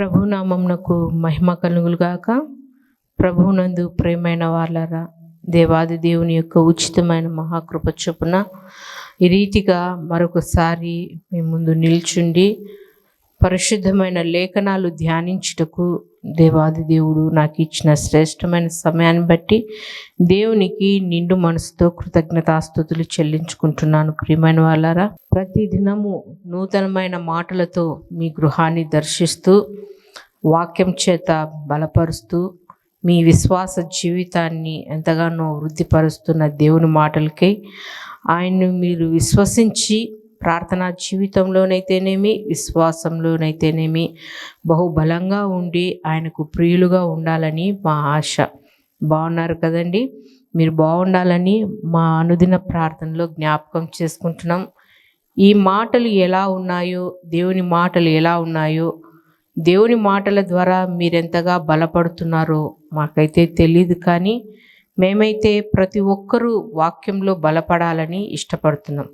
ప్రభునామంనకు మహిమ కలుగులుగాక ప్రభునందు ప్రేమైన వాళ్ళరా దేవాది దేవుని యొక్క ఉచితమైన మహాకృప చొప్పున ఈ రీతిగా మరొకసారి మీ ముందు నిల్చుండి పరిశుద్ధమైన లేఖనాలు ధ్యానించుటకు దేవాది దేవుడు నాకు ఇచ్చిన శ్రేష్టమైన సమయాన్ని బట్టి దేవునికి నిండు మనసుతో కృతజ్ఞతాస్థుతులు చెల్లించుకుంటున్నాను. ప్రియమైన వాళ్ళారా ప్రతి దినము నూతనమైన మాటలతో మీ గృహాన్ని దర్శిస్తూ వాక్యం చేత బలపరుస్తూ మీ విశ్వాస జీవితాన్ని ఎంతగానో వృద్ధిపరుస్తున్న దేవుని మాటలకై ఆయన్ను మీరు విశ్వసించి ప్రార్థనా జీవితంలోనైతేనేమి విశ్వాసంలోనైతేనేమి బహుబలంగా ఉండి ఆయనకు ప్రియులుగా ఉండాలని మా ఆశ. బాగున్నారు కదండి? మీరు బాగుండాలని మా అనుదిన ప్రార్థనలో జ్ఞాపకం చేసుకుంటున్నాం. ఈ మాటలు ఎలా ఉన్నాయో దేవుని మాటలు ఎలా ఉన్నాయో దేవుని మాటల ద్వారా మీరెంతగా బలపడుతున్నారో మాకైతే తెలియదు కానీ మేమైతే ప్రతి ఒక్కరూ వాక్యంలో బలపడాలని ఇష్టపడుతున్నాం.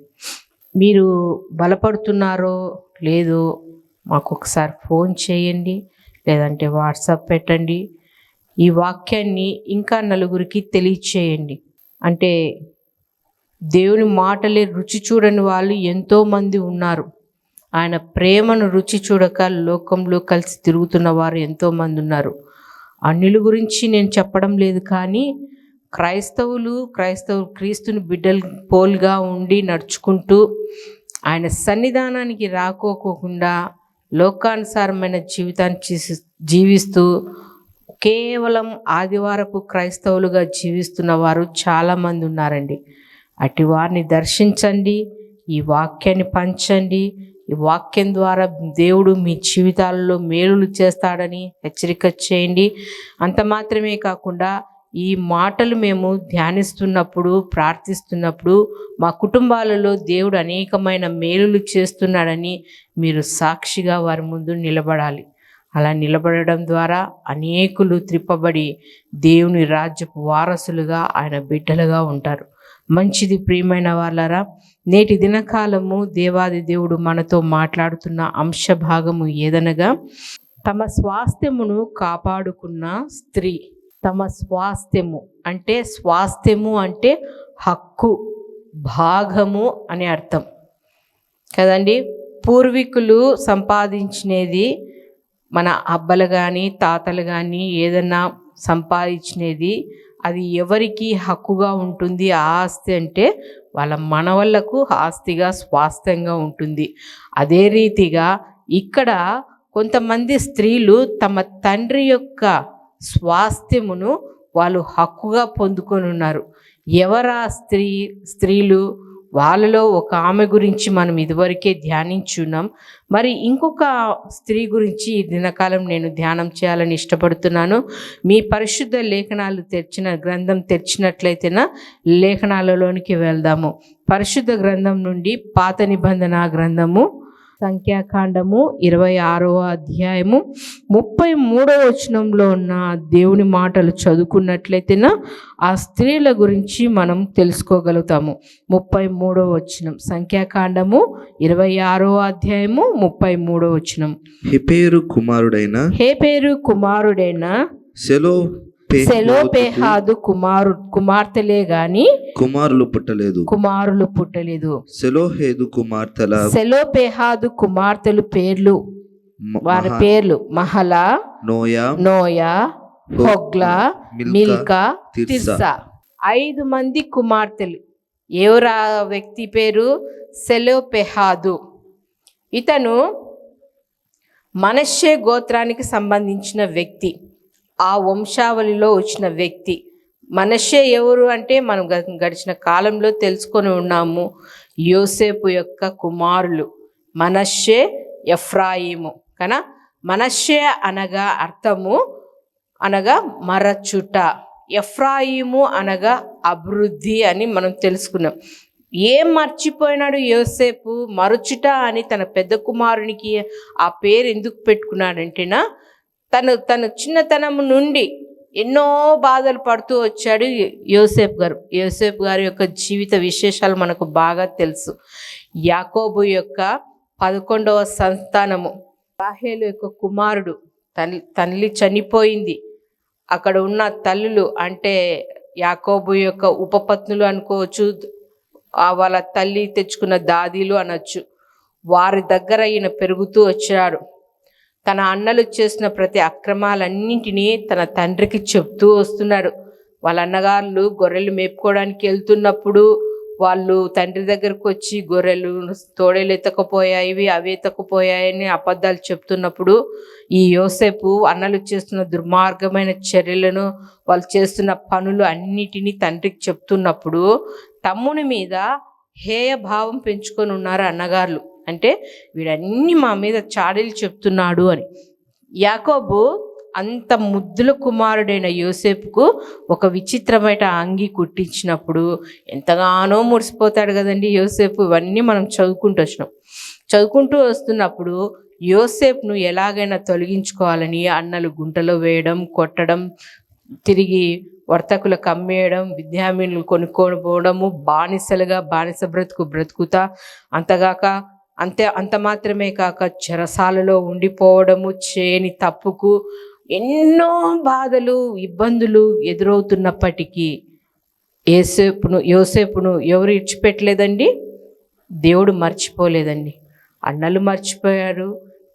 మీరు బలపడుతున్నారో లేదో మాకు ఒకసారి ఫోన్ చేయండి లేదంటే వాట్సాప్ పెట్టండి. ఈ వాక్యాన్ని ఇంకా నలుగురికి తెలియచేయండి. అంటే దేవుని మాటలే రుచి చూడని వాళ్ళు ఎంతోమంది ఉన్నారు. ఆయన ప్రేమను రుచి చూడక లోకంలో కలిసి తిరుగుతున్న వారు ఎంతోమంది ఉన్నారు. అన్నిల గురించి నేను చెప్పడం లేదు కానీ క్రైస్తవులు క్రైస్తవులు క్రీస్తుని బిడ్డలు పోల్గా ఉండి నడుచుకుంటూ ఆయన సన్నిధానానికి రాకోకుండా లోకానుసారమైన జీవితాన్ని జీవిస్తూ కేవలం ఆదివారపు క్రైస్తవులుగా జీవిస్తున్న వారు చాలామంది ఉన్నారండి. అటు వారిని దర్శించండి ఈ వాక్యాన్ని పంచండి ఈ వాక్యం ద్వారా దేవుడు మీ జీవితాలలో మేలులు చేస్తాడని హెచ్చరిక చేయండి. అంత మాత్రమే కాకుండా ఈ మాటలు మేము ధ్యానిస్తున్నప్పుడు ప్రార్థిస్తున్నప్పుడు మా కుటుంబాలలో దేవుడు అనేకమైన మేలులు చేస్తున్నాడని మీరు సాక్షిగా వారి ముందు నిలబడాలి. అలా నిలబడడం ద్వారా అనేకులు త్రిప్పబడి దేవుని రాజ్యపు వారసులుగా ఆయన బిడ్డలుగా ఉంటారు. మంచిది ప్రియమైన వాళ్ళరా నేటి దినకాలము దేవాది దేవుడు మనతో మాట్లాడుతున్న అంశ భాగము ఏదనగా తమ స్వాస్థ్యమును కాపాడుకున్న స్త్రీ. తమ స్వాస్థ్యము అంటే స్వాస్థ్యము అంటే హక్కు భాగము అని అర్థం. కదండి? పూర్వీకులు సంపాదించినది మన అబ్బలు కానీ తాతలు కానీ ఏదన్నా సంపాదించినది అది ఎవరికి హక్కుగా ఉంటుంది? ఆ ఆస్తి అంటే వాళ్ళ మనవళ్ళకు ఆస్తిగా స్వాస్థ్యంగా ఉంటుంది. అదే రీతిగా ఇక్కడ కొంతమంది స్త్రీలు తమ తండ్రి యొక్క స్వాస్థ్యమును వాళ్ళు హక్కుగా పొందుకొని ఉన్నారు. ఎవరా స్త్రీ స్త్రీలు వాళ్ళలో ఒక ఆమె గురించి మనం ఇదివరకే ధ్యానించున్నాం. మరి ఇంకొక స్త్రీ గురించి ఈ దినకాలం నేను ధ్యానం చేయాలని ఇష్టపడుతున్నాను. మీ పరిశుద్ధ లేఖనాలు తెరిచిన గ్రంథం తెరిచినట్లయితేనా? లేఖనాలలోనికి వెళ్దాము. పరిశుద్ధ గ్రంథం నుండి పాత నిబంధన గ్రంథము సంఖ్యాకాండము ఇరవై ఆరవ అధ్యాయము ముప్పై మూడవ వచనంలో ఉన్న దేవుని మాటలు చదువుకున్నట్లయితేనా ఆ స్త్రీల గురించి మనం తెలుసుకోగలుగుతాము. ముప్పై మూడవ వచనం సంఖ్యాకాండము ఇరవై ఆరవ అధ్యాయము ముప్పై మూడవ వచనం. హెపేరు కుమారుడైన హే పేరు కుమారుడైన సెలో సెలోపేహాదు కుమారు కుమార్తెలే గాని కుమారులు పుట్టలేదు. కుమారులు పుట్టలేదు. సెలోహేదు కుమార్తెల సెలోపేహాదు కుమార్తెలు పేర్లు. వారి పేర్లు Mahlah Noah Noah Hoglah Milcah. Tirzah. ఐదు మంది కుమార్తెలు. ఎవరా వ్యక్తి పేరు? సెలోపెహాదు ఇతను మనషే గోత్రానికి సంబంధించిన వ్యక్తి. ఆ వంశావళిలో వచ్చిన వ్యక్తి. మనషే ఎవరు అంటే మనం గడిచిన కాలంలో తెలుసుకొని ఉన్నాము. యోసేపు యొక్క కుమారులు మనషే ఎఫ్రాయిము. కన? మనషే అనగా అర్థము అనగా మరచుట. ఎఫ్రాయిము అనగా అభివృద్ధి అని మనం తెలుసుకున్నాం. ఏం మర్చిపోయినాడు యోసేపు? మరచుట అని తన పెద్ద కుమారునికి ఆ పేరు ఎందుకు పెట్టుకున్నాడంటేనా? తను తన చిన్నతనం నుండి ఎన్నో బాధలు పడుతూ వచ్చాడు యోసేఫ్ గారు. యోసేఫ్ గారి యొక్క జీవిత విశేషాలు మనకు బాగా తెలుసు. యాకోబు యొక్క పదకొండవ సంతానము. రాహేలు యొక్క కుమారుడు తల్లి తల్లి చనిపోయింది. అక్కడ ఉన్న తల్లులు అంటే యాకోబు యొక్క ఉపపత్నులు అనుకోవచ్చు వాళ్ళ తల్లి తెచ్చుకున్న దాదీలు అనొచ్చు. వారి దగ్గర ఈయన పెరుగుతూ వచ్చాడు. తన అన్నలు చేసిన ప్రతి అక్రమాలన్నింటినీ తన తండ్రికి చెప్తూ వస్తున్నాడు. వాళ్ళ అన్నగారులు గొర్రెలు మేపుకోవడానికి వెళ్తున్నప్పుడు వాళ్ళు తండ్రి దగ్గరకు వచ్చి గొర్రెలు తోడేలు ఎత్తకపోయాయి అవి ఎత్తకపోయాయని అబద్ధాలు చెప్తున్నప్పుడు ఈ యోసేపు అన్నలు చేస్తున్న దుర్మార్గమైన చర్యలను వాళ్ళు చేస్తున్న పనులు అన్నిటినీ తండ్రికి చెప్తున్నప్పుడు తమ్ముని మీద హేయ భావం పెంచుకొని ఉన్నారు అన్నగారులు అంటే వీడన్నీ మా మీద చాడీలు చెప్తున్నాడు అని. యాకోబు అంత ముద్దుల కుమారుడైన యోసేపుకు ఒక విచిత్రమైన అంగి కుట్టించినప్పుడు ఎంతగానో మురిసిపోతాడు కదండి యోసేపు. ఇవన్నీ మనం చదువుకుంటూ వచ్చినాం. చదువుకుంటూ వస్తున్నప్పుడు యోసేపును ఎలాగైనా తొలగించుకోవాలని అన్నలు గుంటలో వేయడం కొట్టడం తిరిగి వర్తకులు కమ్మేయడం విద్యామీనులు కొనుక్కొని పోవడము బానిసలుగా బానిస బ్రతుకు బ్రతుకుతా అంతగాక అంతే అంత మాత్రమే కాక చెరసాలలో ఉండిపోవడము చేయని తప్పుకు ఎన్నో బాధలు ఇబ్బందులు ఎదురవుతున్నప్పటికీ ఏసేపును యోసేపును ఎవరు ఇచ్చిపెట్టలేదండి? దేవుడు మర్చిపోలేదండి. అన్నలు మర్చిపోయారు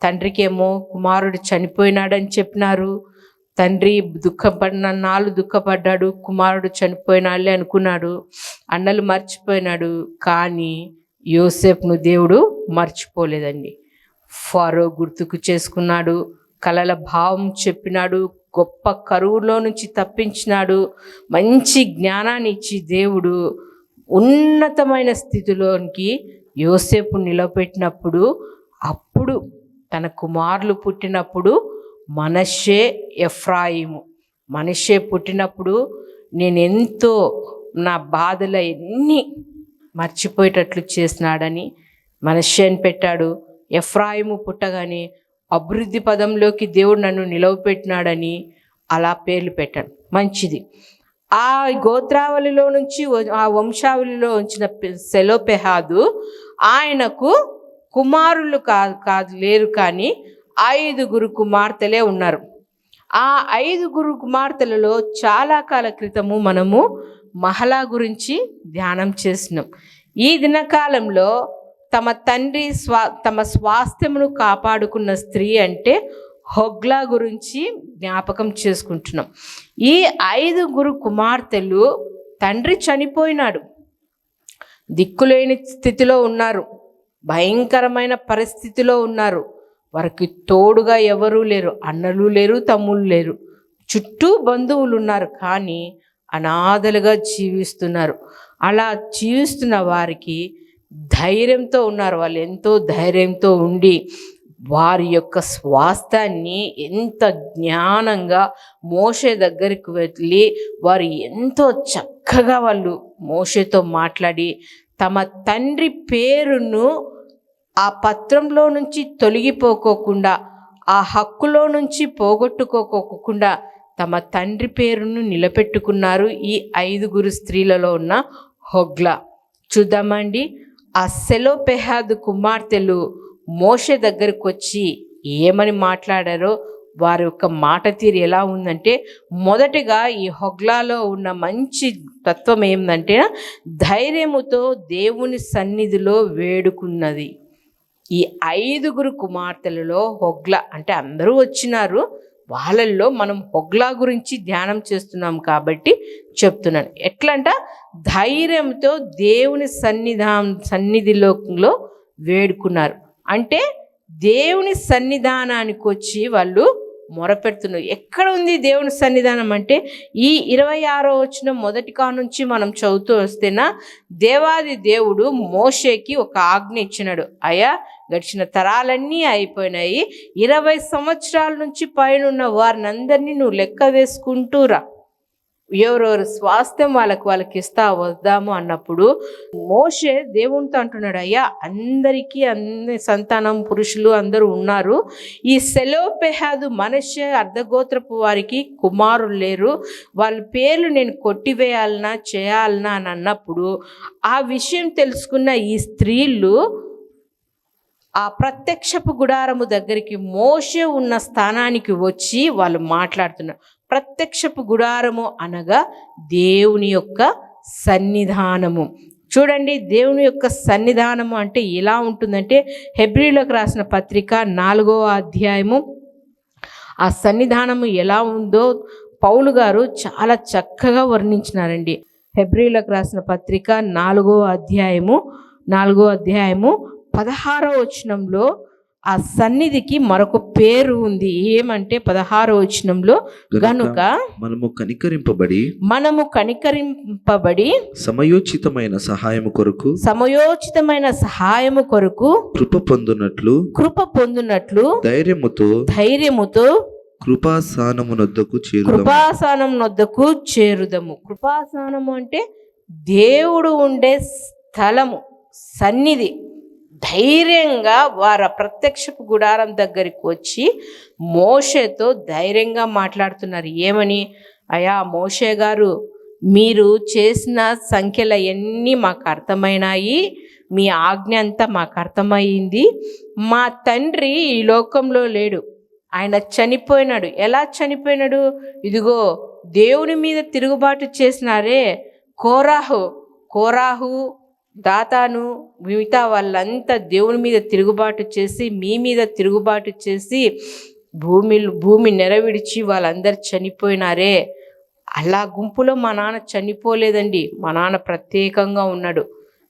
తండ్రికేమో కుమారుడు చనిపోయినాడని చెప్పినారు తండ్రి దుఃఖపడిన నాలుగు దుఃఖపడ్డాడు కుమారుడు చనిపోయినాళ్ళే అనుకున్నాడు అన్నలు మర్చిపోయినాడు కానీ యోసేపును దేవుడు మర్చిపోలేదండి. ఫారో గుర్తుకు చేసుకున్నాడు. కలల భావం చెప్పినాడు. గొప్ప కరువులో నుంచి తప్పించినాడు. మంచి జ్ఞానాన్ని ఇచ్చి దేవుడు ఉన్నతమైన స్థితిలోనికి యోసేపు నిలబెట్టినప్పుడు అప్పుడు తన కుమారులు పుట్టినప్పుడు మనషే ఎఫ్రాయిము. మనషే పుట్టినప్పుడు నేను ఎంతో నా బాధలు ఎన్ని మర్చిపోయేటట్లు చేసినాడని మనషే పెట్టాడు. ఎఫ్రాయిము పుట్టగానే అభివృద్ధి పదంలోకి దేవుడు నన్ను నిలవపెట్టినాడని అలా పేర్లు పెట్టాను మంచిది. ఆ గోత్రావళిలో నుంచి వ- ఆ వంశావళిలో ఉంచిన సెలోపెహాదు ఆయనకు కుమారులు కాదు కాదు లేరు కానీ ఐదుగురు కుమార్తెలే ఉన్నారు. ఆ ఐదుగురు కుమార్తెలలో చాలా కాల క్రితము మనము మహలా గురించి ధ్యానం చేసినాం. ఈ దినకాలంలో తమ తండ్రి స్వా తమ స్వాస్థ్యమును కాపాడుకున్న స్త్రీ అంటే హొగ్లా గురించి జ్ఞాపకం చేసుకుంటున్నాం. ఈ ఐదుగురు కుమార్తెలు తండ్రి చనిపోయినాడు. దిక్కులేని స్థితిలో ఉన్నారు. భయంకరమైన పరిస్థితిలో ఉన్నారు. వారికి తోడుగా ఎవరూ లేరు అన్నలు లేరు తమ్ముళ్ళు లేరు. చుట్టూ బంధువులు ఉన్నారు కానీ అనాథలుగా జీవిస్తున్నారు. అలా జీవిస్తున్న వారికి ధైర్యంతో ఉన్నారు వాళ్ళు ఎంతో ధైర్యంతో ఉండి వారి యొక్క స్వాస్థాన్ని ఎంత జ్ఞానంగా మోషే దగ్గరికి వెళ్ళి వారు ఎంతో చక్కగా వాళ్ళు మోషేతో మాట్లాడి తమ తండ్రి పేరును ఆ పత్రంలో నుంచి తొలగిపోకోకుండా ఆ హక్కులో నుంచి పోగొట్టుకోకోకుండా తమ తండ్రి పేరును నిలబెట్టుకున్నారు ఈ ఐదుగురు స్త్రీలలో ఉన్న హొగ్లా. చూద్దామండి. ఆ సెలోపెహాదు కుమార్తెలు మోషే దగ్గరకు వచ్చి ఏమని మాట్లాడారో వారి యొక్క మాట తీరు ఎలా ఉందంటే మొదటిగా ఈ హొగ్లాలో ఉన్న మంచి తత్వం ఏంటంటే ధైర్యముతో దేవుని సన్నిధిలో వేడుకున్నది. ఈ ఐదుగురు కుమార్తెలలో హొగ్ల అంటే అందరూ వచ్చినారు వాళ్ళల్లో మనం హొగ్లా గురించి ధ్యానం చేస్తున్నాం కాబట్టి చెప్తున్నాను. ఎట్లంట ధైర్యంతో దేవుని సన్నిధా సన్నిధిలో వేడుకున్నారు. అంటే దేవుని సన్నిధానానికి వచ్చి వాళ్ళు మొరపెడుతున్నారు. ఎక్కడ ఉంది దేవుని సన్నిధానం అంటే ఈ ఇరవై ఆరో వచ్చిన మొదటి కా నుంచి మనం చదువుతూ వస్తేనా దేవాది దేవుడు మోషేకి ఒక ఆజ్ఞ ఇచ్చినాడు. అయా గడిచిన తరాలన్నీ అయిపోయినాయి. ఇరవై సంవత్సరాల నుంచి పైన ఉన్న వారిని అందరినీ నువ్వు లెక్క వేసుకుంటూ రా. ఎవరెవరు స్వాస్థ్యం వాళ్ళకి వాళ్ళకి ఇస్తా వద్దాము అన్నప్పుడు మోషే దేవునితో అంటున్నాడు అయ్యా అందరికీ అన్ని సంతానం పురుషులు అందరూ ఉన్నారు. ఈ సెలోపెహాదు మనుష్య అర్ధగోత్రపు వారికి కుమారులు లేరు. వాళ్ళ పేర్లు నేను కొట్టివేయాలనా చేయాలనా అని అన్నప్పుడు ఆ విషయం తెలుసుకున్న ఈ స్త్రీలు ఆ ప్రత్యక్షపు గుడారము దగ్గరికి మోషే ఉన్న స్థానానికి వచ్చి వాళ్ళు మాట్లాడుతున్నారు. ప్రత్యక్షపు గుడారము అనగా దేవుని యొక్క సన్నిధానము. చూడండి దేవుని యొక్క సన్నిధానము అంటే ఎలా ఉంటుందంటే హెబ్రిలోకి రాసిన పత్రిక నాలుగో అధ్యాయము. ఆ సన్నిధానము ఎలా ఉందో పౌలు గారు చాలా చక్కగా వర్ణించినారండి. హెబ్రిలకు రాసిన పత్రిక నాలుగో అధ్యాయము నాలుగో అధ్యాయము పదహారో వచనంలో ఆ సన్నిధికి మరొక పేరు ఉంది. ఏమంటే పదహారో వచనంలో గనుక మనము కనికరింపబడి మనము కనికరింపబడి సమయోచితమైన సహాయము కొరకు సమయోచితమైన సహాయము కొరకు కృప పొందునట్లు కృప పొందునట్లు ధైర్యముతో ధైర్యముతో కృపాసానమునొద్దకు చేరుదాం కృపాసనం నొద్దకు చేరుదము. కృపాసనము అంటే దేవుడు ఉండే స్థలము సన్నిధి. ధైర్యంగా వారు ప్రత్యక్షపు గుడారం దగ్గరికి వచ్చి మోషేతో ధైర్యంగా మాట్లాడుతున్నారు. ఏమని? అయా మోషే గారు మీరు చేసిన సంఖ్యలు అవన్నీ మాకు అర్థమైనాయి? మీ ఆజ్ఞ అంతా మాకు అర్థమైంది. మా తండ్రి ఈ లోకంలో లేడు. ఆయన చనిపోయినాడు. ఎలా చనిపోయినాడు? ఇదిగో దేవుని మీద తిరుగుబాటు చేసినారే కోరాహు. కోరాహు దాతాను మిగతా వాళ్ళంతా దేవుని మీద తిరుగుబాటు చేసి మీ మీద తిరుగుబాటు చేసి భూమి భూమి నెరవిడిచి వాళ్ళందరూ చనిపోయినారే. అలా గుంపులో మా నాన్న చనిపోలేదండి. మా నాన్న ప్రత్యేకంగా ఉన్నాడు.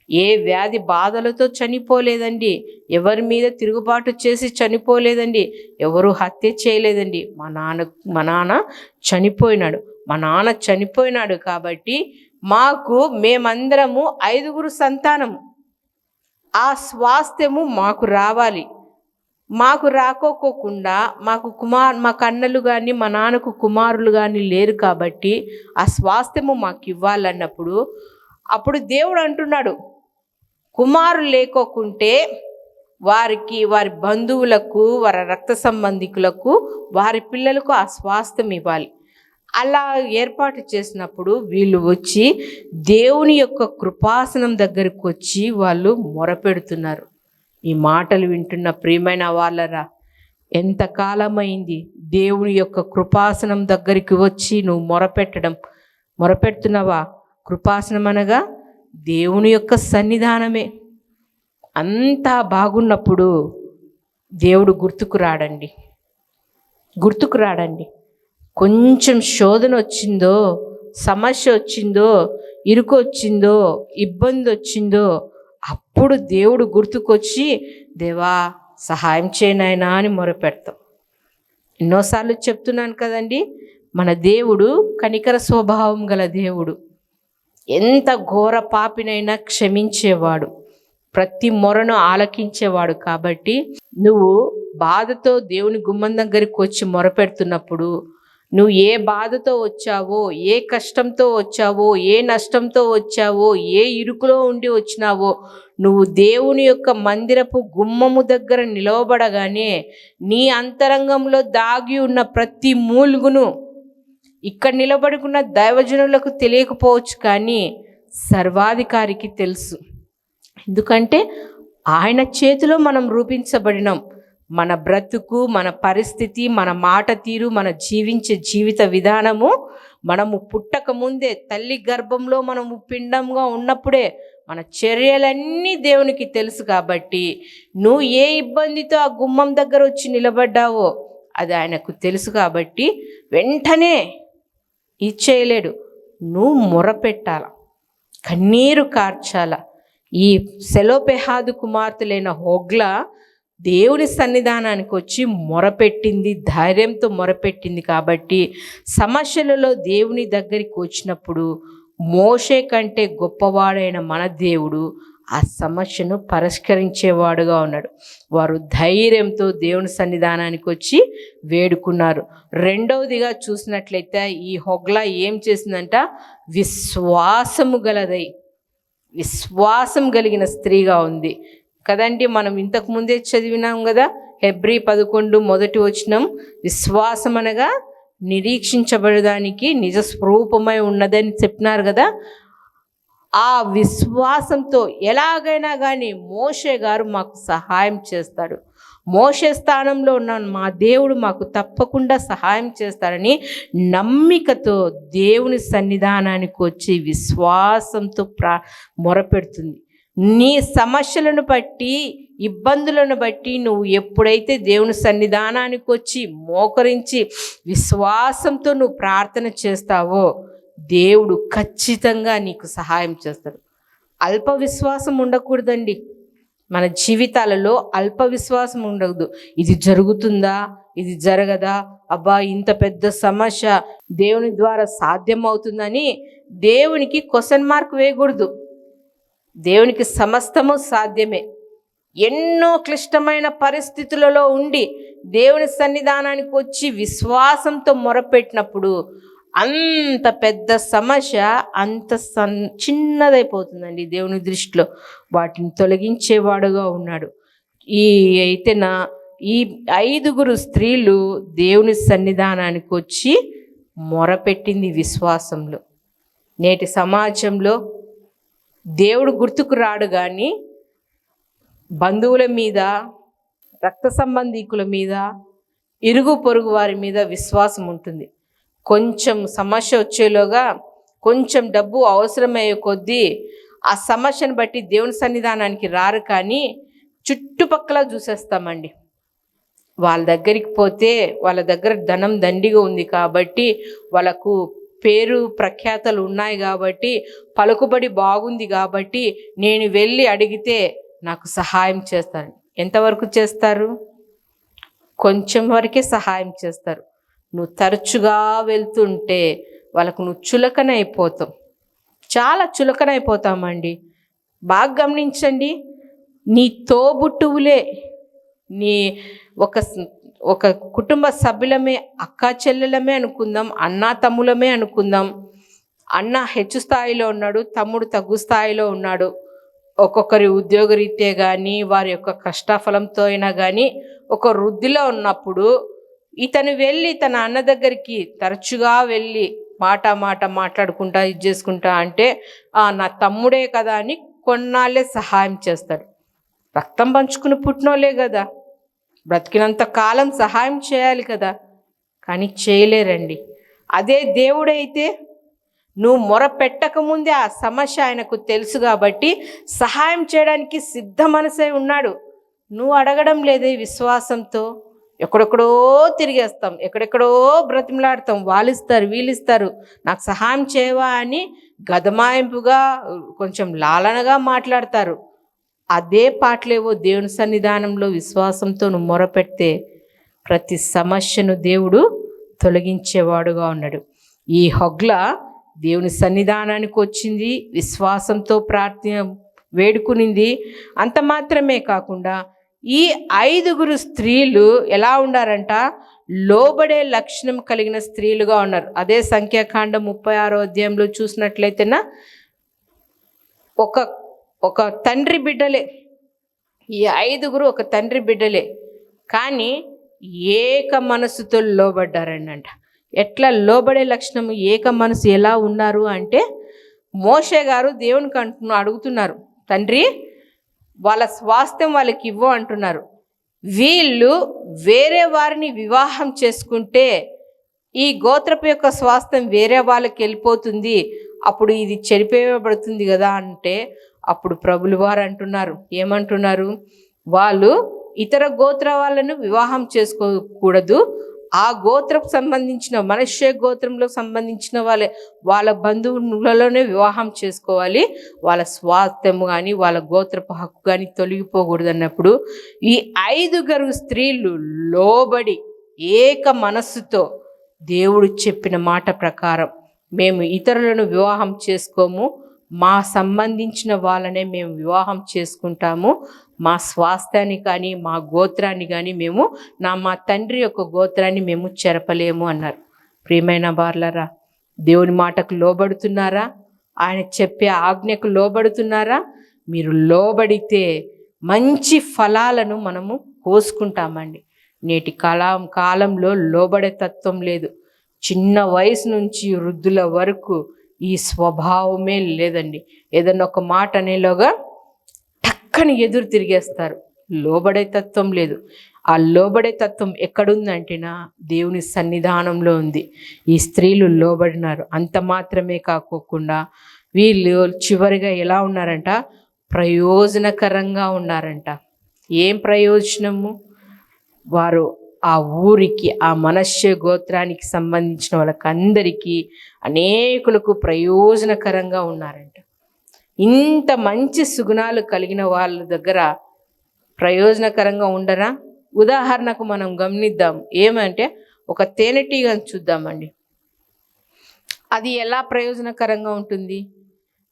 ఏ వ్యాధి బాధలతో చనిపోలేదండి. ఎవరి మీద తిరుగుబాటు చేసి చనిపోలేదండి. ఎవరు హత్య చేయలేదండి. మా నాన్న మా నాన్న చనిపోయినాడు. మా నాన్న చనిపోయినాడు కాబట్టి మాకు మేమందరము ఐదుగురు సంతానము. ఆ స్వాస్థ్యము మాకు రావాలి. మాకు రాకోకోకుండా మాకు కుమార్ మా కన్నలు కానీ మా నాన్నకు కుమారులు కానీ లేరు కాబట్టి ఆ స్వాస్థ్యము మాకు ఇవ్వాలన్నప్పుడు అప్పుడు దేవుడు అంటున్నాడు. కుమారులు లేకోకుంటే వారికి వారి బంధువులకు వారి రక్త సంబంధికులకు వారి పిల్లలకు ఆ స్వాస్థ్యం ఇవ్వాలి. అలా ఏర్పాటు చేసినప్పుడు వీళ్ళు వచ్చి దేవుని యొక్క కృపాసనం దగ్గరికి వచ్చి వాళ్ళు మొరపెడుతున్నారు. ఈ మాటలు వింటున్న ప్రియమైన వాళ్ళరా ఎంతకాలమైంది దేవుని యొక్క కృపాసనం దగ్గరికి వచ్చి నువ్వు మొరపెట్టడం? మొరపెడుతున్నావా? కృపాసనం అనగా దేవుని యొక్క సన్నిధానమే. అంతా బాగున్నప్పుడు దేవుడు గుర్తుకు రాడండి. గుర్తుకు రాడండి. కొంచెం శోధన వచ్చిందో సమస్య వచ్చిందో ఇరుకు వచ్చిందో ఇబ్బంది వచ్చిందో అప్పుడు దేవుడు గుర్తుకొచ్చి దేవా సహాయం చేయనాయనా అని మొరపెడతాం. ఎన్నోసార్లు చెప్తున్నాను కదండి మన దేవుడు కనికర స్వభావం గల దేవుడు. ఎంత ఘోర పాపినైనా క్షమించేవాడు. ప్రతి మొరను ఆలకించేవాడు కాబట్టి నువ్వు బాధతో దేవుని గుమ్మం దగ్గరికి వచ్చి మొరపెడుతున్నప్పుడు నువ్వు ఏ బాధతో వచ్చావో ఏ కష్టంతో వచ్చావో ఏ నష్టంతో వచ్చావో ఏ ఇరుకులో ఉండి వచ్చినావో నువ్వు దేవుని యొక్క మందిరపు గుమ్మము దగ్గర నిలవబడగానే నీ అంతరంగంలో దాగి ఉన్న ప్రతి మూలుగును ఇక్కడ నిలబడుకున్న దైవజనులకు తెలియకపోవచ్చు కానీ సర్వాధికారికి తెలుసు. ఎందుకంటే ఆయన చేతిలో మనం రూపించబడినాం. మన బ్రతుకు మన పరిస్థితి మన మాట తీరు మన జీవించే జీవిత విధానము మనము పుట్టక ముందే తల్లి గర్భంలో మనము పిండంగా ఉన్నప్పుడే మన చర్యలన్నీ దేవునికి తెలుసు కాబట్టి నువ్వు ఏ ఇబ్బందితో ఆ గుమ్మం దగ్గర వచ్చి నిలబడ్డావో అది ఆయనకు తెలుసు కాబట్టి వెంటనే ఇచ్చేయలేడు నువ్వు మొరపెట్టాల కన్నీరు కార్చాల. ఈ సెలోపెహాదు కుమార్తెలైన హోగ్ల దేవుని సన్నిధానానికి వచ్చి మొరపెట్టింది ధైర్యంతో మొరపెట్టింది కాబట్టి సమస్యలలో దేవుని దగ్గరికి వచ్చినప్పుడు మోషే కంటే గొప్పవాడైన మన దేవుడు ఆ సమస్యను పరిష్కరించేవాడుగా ఉన్నాడు. వారు ధైర్యంతో దేవుని సన్నిధానానికి వచ్చి వేడుకున్నారు. రెండవదిగా చూసినట్లయితే ఈ హొగ్లా ఏం చేసిందంట? విశ్వాసము గలదై విశ్వాసం కలిగిన స్త్రీగా ఉంది. కదండి మనం ఇంతకు ముందే చదివినాం కదా హెబ్రి పదకొండు మొదటి వచనం. విశ్వాసం అనగా నిరీక్షించబడడానికి నిజ స్వరూపమై ఉన్నదని చెప్పినారు కదా. ఆ విశ్వాసంతో ఎలాగైనా కానీ మోషే గారు మాకు సహాయం చేస్తాడు మోషే స్థానంలో ఉన్న మా దేవుడు మాకు తప్పకుండా సహాయం చేస్తారని నమ్మికతో దేవుని సన్నిధానానికి వచ్చి విశ్వాసంతో ప్రా మొరపెడుతుంది. నీ సమస్యలను బట్టి ఇబ్బందులను బట్టి నువ్వు ఎప్పుడైతే దేవుని సన్నిధానానికి వచ్చి మోకరించి విశ్వాసంతో నువ్వు ప్రార్థన చేస్తావో దేవుడు ఖచ్చితంగా నీకు సహాయం చేస్తాడు. అల్ప విశ్వాసం ఉండకూడదండి. మన జీవితాలలో అల్ప విశ్వాసం ఉండదు. ఇది జరుగుతుందా? ఇది జరగదా? అబ్బా ఇంత పెద్ద సమస్య దేవుని ద్వారా సాధ్యమవుతుందని దేవునికి క్వశ్చన్ మార్క్ వేయకూడదు. దేవునికి సమస్తము సాధ్యమే. ఎన్నో క్లిష్టమైన పరిస్థితులలో ఉండి దేవుని సన్నిధానానికి వచ్చి విశ్వాసంతో మొరపెట్టినప్పుడు అంత పెద్ద సమస్య అంత సన్ చిన్నదైపోతుందండి దేవుని దృష్టిలో. వాటిని తొలగించేవాడుగా ఉన్నాడు. ఈ అయితే నా ఈ ఐదుగురు స్త్రీలు దేవుని సన్నిధానానికి వచ్చి మొరపెట్టింది విశ్వాసంలో. నేటి సమాజంలో దేవుడు గుర్తుకు రాడు కానీ బంధువుల మీద రక్త సంబంధీకుల మీద ఇరుగు పొరుగు వారి మీద విశ్వాసం ఉంటుంది. కొంచెం సమస్య వచ్చేలోగా కొంచెం డబ్బు అవసరమయ్యే కొద్దీ ఆ సమస్యను బట్టి దేవుని సన్నిధానానికి రారు కానీ చుట్టుపక్కల చూసేస్తామండి. వాళ్ళ దగ్గరికి పోతే వాళ్ళ దగ్గర ధనం దండిగా ఉంది కాబట్టి వాళ్ళకు పేరు ప్రఖ్యాతలు ఉన్నాయి కాబట్టి పలుకుబడి బాగుంది కాబట్టి నేను వెళ్ళి అడిగితే నాకు సహాయం చేస్తాను ఎంతవరకు చేస్తారు? కొంచెం వరకే సహాయం చేస్తారు. నువ్వు తరచుగా వెళ్తుంటే వాళ్ళకు నువ్వు చులకనైపోతావు చాలా చులకనైపోతామండి బాగా గమనించండి నీ తోబుట్టువులే నీ ఒక ఒక కుటుంబ సభ్యులమే అక్క చెల్లెలమే అనుకుందాం అన్నా తమ్ములమే అనుకుందాం. అన్న హెచ్చు స్థాయిలో ఉన్నాడు తమ్ముడు తగ్గు స్థాయిలో ఉన్నాడు. ఒక్కొక్కరి ఉద్యోగరీత్యా కానీ వారి యొక్క కష్టఫలంతో అయినా కానీ ఒక వృద్ధిలో ఉన్నప్పుడు ఇతను వెళ్ళి తన అన్న దగ్గరికి తరచుగా వెళ్ళి మాట మాట మాట్లాడుకుంటా ఇది చేసుకుంటా అంటే నా తమ్ముడే కదా అని కొన్నాళ్ళే సహాయం చేస్తాడు. రక్తం పంచుకుని పుట్టినోలే కదా. బ్రతికినంత కాలం సహాయం చేయాలి కదా. కానీ చేయలేరండి. అదే దేవుడైతే నువ్వు మొర పెట్టకముందే ఆ సమస్య ఆయనకు తెలుసు కాబట్టి సహాయం చేయడానికి సిద్ధ మనసే ఉన్నాడు. నువ్వు అడగడం లేదే విశ్వాసంతో. ఎక్కడెక్కడో తిరిగేస్తాం ఎక్కడెక్కడో బ్రతిమలాడతాం వాళ్ళిస్తారు వీళ్ళిస్తారు నాకు సహాయం చేయవా అని గదమాయింపుగా కొంచెం లాలనగా మాట్లాడతారు. అదే పాటలేవో దేవుని సన్నిధానంలో విశ్వాసంతో నువ్వు మొరపెడితే ప్రతి సమస్యను దేవుడు తొలగించేవాడుగా ఉన్నాడు. ఈ హొగ్ల దేవుని సన్నిధానానికి వచ్చింది విశ్వాసంతో ప్రార్థన వేడుకునింది. అంత మాత్రమే కాకుండా ఈ ఐదుగురు స్త్రీలు ఎలా ఉండారంట? లోబడే లక్షణం కలిగిన స్త్రీలుగా ఉన్నారు. అదే సంఖ్యాకాండం ముప్పై ఆరో అధ్యాయంలో చూసినట్లయితేనా? ఒక ఒక తండ్రి బిడ్డలే. ఈ ఐదుగురు ఒక తండ్రి బిడ్డలే. కానీ ఏక మనసుతో లోబడ్డారనంట. ఎట్లా లోబడే లక్షణము? ఏక మనసు ఎలా ఉన్నారు అంటే మోషే గారు దేవునికి అంటు అడుగుతున్నారు. తండ్రి వాళ్ళ స్వాస్థ్యం వాళ్ళకి ఇవ్వు అంటున్నారు. వీళ్ళు వేరే వారిని వివాహం చేసుకుంటే ఈ గోత్రపు యొక్క స్వాస్థ్యం వేరే వాళ్ళకి వెళ్ళిపోతుంది. అప్పుడు ఇది చనిపోయబడుతుంది కదా అంటే అప్పుడు ప్రభులు వారు అంటున్నారు ఏమంటున్నారు? వాళ్ళు ఇతర గోత్ర వాళ్ళను వివాహం చేసుకోకూడదు. ఆ గోత్రకు సంబంధించిన మనుష్య గోత్రంలో సంబంధించిన వాళ్ళే వాళ్ళ బంధువులలోనే వివాహం చేసుకోవాలి. వాళ్ళ స్వాస్థ్యము కానీ వాళ్ళ గోత్రపు హక్కు కానీ తొలగిపోకూడదు అన్నప్పుడు ఈ ఐదుగురు స్త్రీలు లోబడి ఏక మనస్సుతో దేవుడు చెప్పిన మాట ప్రకారం మేము ఇతరులను వివాహం చేసుకోము. మా సంబంధించిన వాళ్ళనే మేము వివాహం చేసుకుంటాము. మా స్వాస్థ్యాన్ని కానీ మా గోత్రాన్ని కానీ మేము నా మా తండ్రి యొక్క గోత్రాన్ని మేము చెరపలేము అన్నారు. ప్రియమైన బార్లరా దేవుని మాటకు లోబడుతున్నారా? ఆయన చెప్పే ఆజ్ఞకు లోబడుతున్నారా? మీరు లోబడితే మంచి ఫలాలను మనము కోసుకుంటామండి. నేటి కాలం కాలంలో లోబడే తత్వం లేదు. చిన్న వయసు నుంచి వృద్ధుల వరకు ఈ స్వభావమే లేదండి. ఏదన్నా ఒక మాట అనేలోగా టక్కని ఎదురు తిరిగేస్తారు. లోబడే తత్వం లేదు. ఆ లోబడే తత్వం ఎక్కడుందంటేనా? దేవుని సన్నిధానంలో ఉంది. ఈ స్త్రీలు లోబడినారు. అంత మాత్రమే కాకోకుండా వీళ్ళు చివరిగా ఎలా ఉన్నారంట? ప్రయోజనకరంగా ఉన్నారంట. ఏం ప్రయోజనము? వారు ఆ ఊరికి ఆ మనస్య గోత్రానికి సంబంధించిన వాళ్ళకందరికీ అనేకులకు ప్రయోజనకరంగా ఉన్నారంట. ఇంత మంచి సుగుణాలు కలిగిన వాళ్ళ దగ్గర ప్రయోజనకరంగా ఉండరా? ఉదాహరణకు మనం గమనిద్దాం. ఏమంటే ఒక తేనెటీగను చూద్దామండి. అది ఎలా ప్రయోజనకరంగా ఉంటుంది?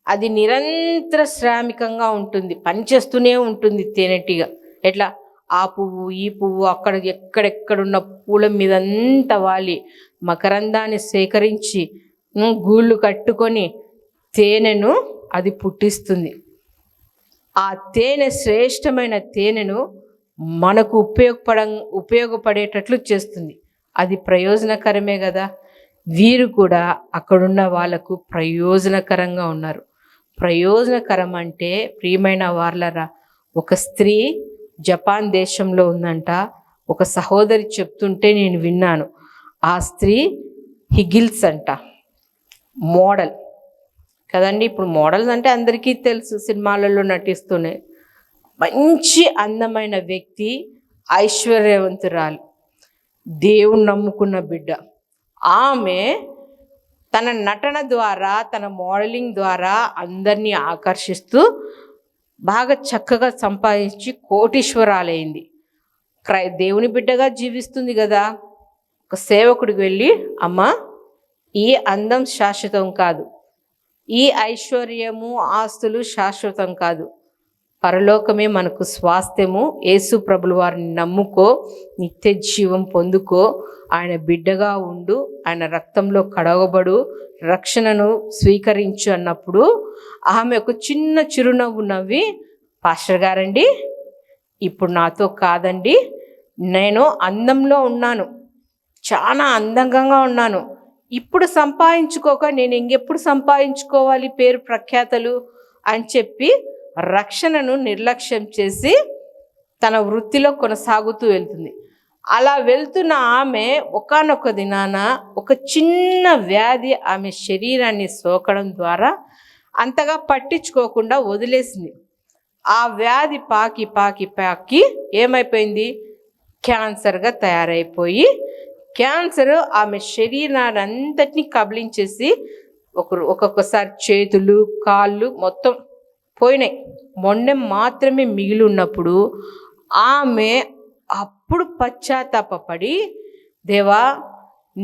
అది నిరంతర శ్రామికంగా ఉంటుంది. పనిచేస్తూనే ఉంటుంది తేనెటీగ. ఎట్లా? ఆ పువ్వు ఈ పువ్వు అక్కడ ఎక్కడెక్కడున్న పూల మీదంతా వాలి. మకరందాన్ని సేకరించి గూళ్ళు కట్టుకొని తేనెను అది పుట్టిస్తుంది. ఆ తేనె శ్రేష్టమైన తేనెను మనకు ఉపయోగపడ ఉపయోగపడేటట్లు చేస్తుంది. అది ప్రయోజనకరమే కదా వీరు కూడా అక్కడున్న వాళ్ళకు ప్రయోజనకరంగా ఉన్నారు. ప్రయోజనకరం అంటే ప్రియమైన వార్లరా ఒక స్త్రీ జపాన్ దేశంలో ఉందంట. ఒక సహోదరి చెప్తుంటే నేను విన్నాను. ఆ స్త్రీ హిగిల్స్ అంట. మోడల్. కదండి? ఇప్పుడు మోడల్స్ అంటే అందరికీ తెలుసు. సినిమాలలో నటిస్తూనే. మంచి అందమైన వ్యక్తి ఐశ్వర్యవంతురాలు. దేవుని నమ్ముకున్న బిడ్డ. ఆమె తన నటన ద్వారా తన మోడలింగ్ ద్వారా అందరినీ ఆకర్షిస్తూ బాగా చక్కగా సంపాదించి కోటీశ్వరాలైంది. క్రై దేవుని బిడ్డగా జీవిస్తుంది కదా. ఒక సేవకుడికి వెళ్ళి అమ్మ ఈ అందం శాశ్వతం కాదు. ఈ ఐశ్వర్యము ఆస్తులు శాశ్వతం కాదు. పరలోకమే మనకు స్వాస్థ్యము. యేసు ప్రభుల వారిని నమ్ముకో నిత్య జీవం పొందుకో. ఆయన బిడ్డగా ఉండు ఆయన రక్తంలో కడగబడు రక్షణను స్వీకరించు అన్నప్పుడు ఆమె ఒక చిన్న చిరునవ్వు నవ్వి పాస్టర్ గారండి ఇప్పుడు నాతో కాదండి నేను అందంలో ఉన్నాను చాలా అందంగా ఉన్నాను. ఇప్పుడు సంపాదించుకోక నేను ఇంకెప్పుడు సంపాదించుకోవాలి పేరు ప్రఖ్యాతలు? అని చెప్పి రక్షణను నిర్లక్ష్యం చేసి తన వృత్తిలో కొనసాగుతూ వెళ్తుంది. అలా వెళ్తున్న ఆమె ఒకానొక దినాన ఒక చిన్న వ్యాధి ఆమె శరీరాన్ని సోకడం ద్వారా అంతగా పట్టించుకోకుండా వదిలేసింది. ఆ వ్యాధి పాకి పాకి పాకి ఏమైపోయింది? క్యాన్సర్గా తయారైపోయి క్యాన్సర్ ఆమె శరీరాన్ని అంతటినీ కబలించేసి ఒకరు ఒక్కొక్కసారి చేతులు కాళ్ళు మొత్తం పోయినాయి. మొన్న మాత్రమే మిగిలి ఉన్నప్పుడు ఆమె అప్పుడు పశ్చాత్తాపడి దేవా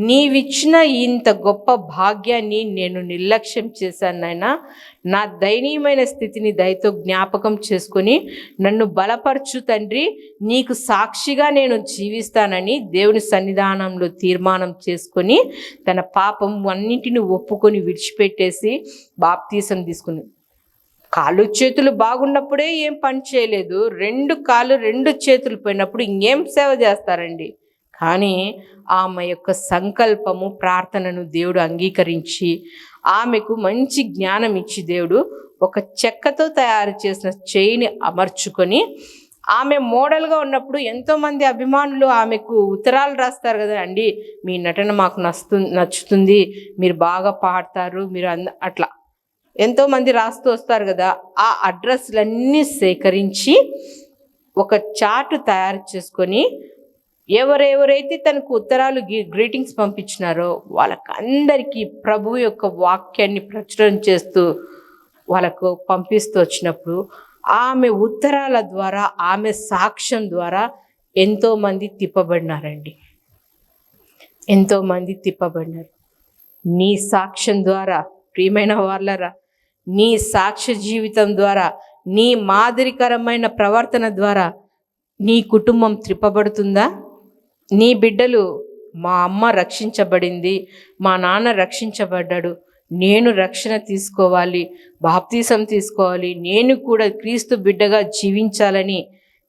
నీవిచ్చిన ఇంత గొప్ప భాగ్యాన్ని నేను నిర్లక్ష్యం చేశాను నాయన. నా దయనీయమైన స్థితిని దయతో జ్ఞాపకం చేసుకొని నన్ను బలపరచు తండ్రి. నీకు సాక్షిగా నేను జీవిస్తానని దేవుని సన్నిధానంలో తీర్మానం చేసుకొని తన పాపం అన్నింటిని ఒప్పుకొని విడిచిపెట్టేసి బాప్తీసం తీసుకుని. కాళ్ళు చేతులు బాగున్నప్పుడే ఏం పని చేయలేదు. రెండు కాళ్ళు రెండు చేతులు పోయినప్పుడు ఇంకేం సేవ చేస్తారండి? కానీ ఆమె యొక్క సంకల్పము ప్రార్థనను దేవుడు అంగీకరించి ఆమెకు మంచి జ్ఞానం ఇచ్చి దేవుడు ఒక చెక్కతో తయారు చేసిన చేయిని అమర్చుకొని ఆమె మోడల్గా ఉన్నప్పుడు ఎంతోమంది అభిమానులు ఆమెకు ఉత్తరాలు రాస్తారు కదా అండి. మీ నటన మాకు నస్తు నచ్చుతుంది మీరు బాగా పాడతారు మీరు అంద అట్లా. ఎంతోమంది రాస్తూ వస్తారు కదా ఆ అడ్రస్లన్నీ సేకరించి ఒక చార్ట్ తయారు చేసుకొని ఎవరెవరైతే తనకు ఉత్తరాలు గ్రీటింగ్స్ పంపించినారో వాళ్ళకందరికీ ప్రభు యొక్క వాక్యాన్ని ప్రచురం చేస్తూ వాళ్ళకు పంపిస్తూ వచ్చినప్పుడు ఆమె ఉత్తరాల ద్వారా ఆమె సాక్ష్యం ద్వారా ఎంతోమంది తిప్పబడినారండి. ఎంతోమంది తిప్పబడినారు. నీ సాక్ష్యం ద్వారా ప్రియమైన వాళ్ళరా నీ సాక్ష్య జీవితం ద్వారా నీ మాదిరికరమైన ప్రవర్తన ద్వారా నీ కుటుంబం త్రిప్పబడుతుందా? నీ బిడ్డలు మా అమ్మ రక్షించబడింది మా నాన్న రక్షించబడ్డాడు. నేను రక్షణ తీసుకోవాలి బాప్తీసం తీసుకోవాలి. నేను కూడా క్రీస్తు బిడ్డగా జీవించాలని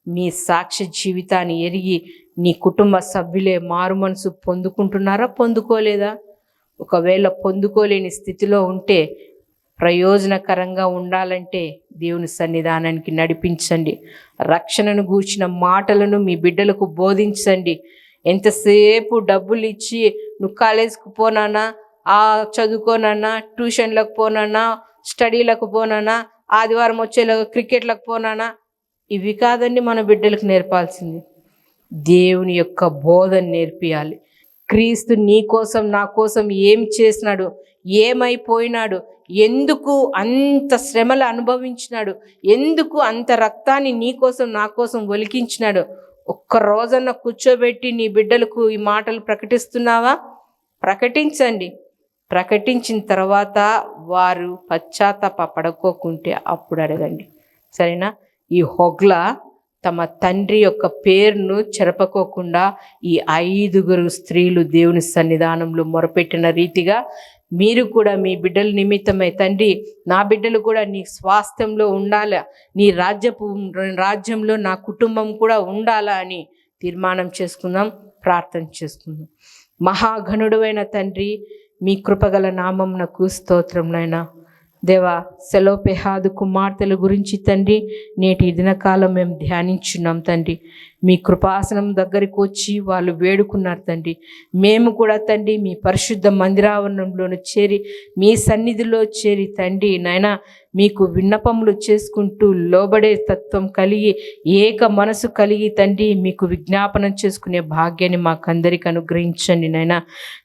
మీ సాక్ష్య జీవితాన్ని ఎరిగి నీ కుటుంబ సభ్యులే మారు మనసు పొందుకుంటున్నారా పొందుకోలేదా? ఒకవేళ పొందుకోలేని స్థితిలో ఉంటే ప్రయోజనకరంగా ఉండాలంటే దేవుని సన్నిధానానికి నడిపించండి. రక్షణను గూర్చిన మాటలను మీ బిడ్డలకు బోధించండి. ఎంతసేపు డబ్బులు ఇచ్చి నువ్వు కాలేజ్కి పోనానా ఆ చదువుకోనన్నా ట్యూషన్లకు పోనానా స్టడీలకు పోనానా ఆదివారం వచ్చేలా క్రికెట్లకు పోనానా ఇవి కాదండి మన బిడ్డలకు నేర్పాల్సింది. దేవుని యొక్క బోధన నేర్పియాలి. క్రీస్తు నీ కోసం నా కోసం ఏం చేసినాడు ఏమైపోయినాడు ఎందుకు అంత శ్రమలు అనుభవించినాడు ఎందుకు అంత రక్తాన్ని నీ కోసం నా కోసం ఒలికించినాడు ఒక్క రోజన్న కూర్చోబెట్టి నీ బిడ్డలకు ఈ మాటలు ప్రకటిస్తున్నావా? ప్రకటించండి. ప్రకటించిన తర్వాత వారు పశ్చాత్తాప పడుకోకుంటే అప్పుడు అడగండి. సరేనా? ఈ హొగ్ల తమ తండ్రి యొక్క పేరును చెరపకోకుండా ఈ ఐదుగురు స్త్రీలు దేవుని సన్నిధానంలో మొరపెట్టిన రీతిగా మీరు కూడా మీ బిడ్డల నిమిత్తమై తండ్రి నా బిడ్డలు కూడా నీ స్వాస్థ్యంలో ఉండాలా? నీ రాజ్యపు రాజ్యంలో నా కుటుంబం కూడా ఉండాలా అని తీర్మానం చేసుకుందాం ప్రార్థన చేసుకుందాం. మహాఘనుడువైన తండ్రి మీ కృపగల నామంనకు స్తోత్రం నాయనా. దేవా సెలోపెహాదు కుమార్తెల గురించి తండ్రి నేటి దినకాలం మేము ధ్యానించున్నాం తండ్రి. మీ కృపాసనం దగ్గరికి వచ్చి వాళ్ళు వేడుకున్నారు తండ్రి. మేము కూడా తండ్రి మీ పరిశుద్ధ మందిరావరణంలోను చేరి మీ సన్నిధిలో చేరి తండ్రి. నాయన మీకు విన్నపములు చేసుకుంటూ లోబడే తత్వం కలిగి ఏక మనసు కలిగి తండ్రి మీకు విజ్ఞాపనం చేసుకునే భాగ్యాన్ని మాకందరికి అనుగ్రహించండి నాయన.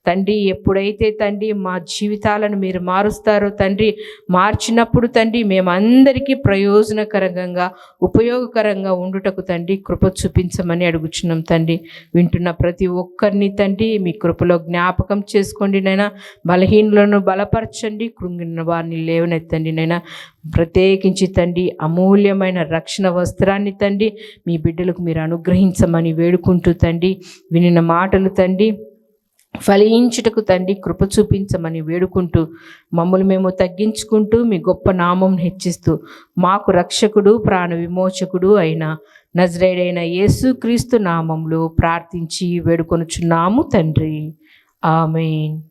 తండ్రి ఎప్పుడైతే తండ్రి మా జీవితాలను మీరు మారుస్తారో తండ్రి మార్చినప్పుడు తండ్రి మేమందరికీ ప్రయోజనకరంగా ఉపయోగకరంగా ఉండుటకు తండ్రి కృప చూపించమని అడుగుచున్నాం తండ్రి. వింటున్న ప్రతి ఒక్కరిని తండ్రి మీ కృపలో జ్ఞాపకం చేసుకోండి నైనా బలహీనులను బలపరచండి కృంగిన వారిని లేవనెత్తండి నైనా ప్రత్యేకించి తండ్రి అమూల్యమైన రక్షణ వస్త్రాన్ని తండ్రి మీ బిడ్డలకు మీరు అనుగ్రహించమని వేడుకుంటూ తండ్రి వినిన మాటలు తండ్రి ఫలించుటకు తండ్రి కృప చూపించమని వేడుకుంటూ మమ్మల్ని మేము తగ్గించుకుంటూ మీ గొప్ప నామం హెచ్చిస్తూ మాకు రక్షకుడు ప్రాణ విమోచకుడు అయిన నజరేడైన యేసుక్రీస్తు నామంలో ప్రార్థించి వేడుకొనుచున్నాము తండ్రి. ఆమెన్.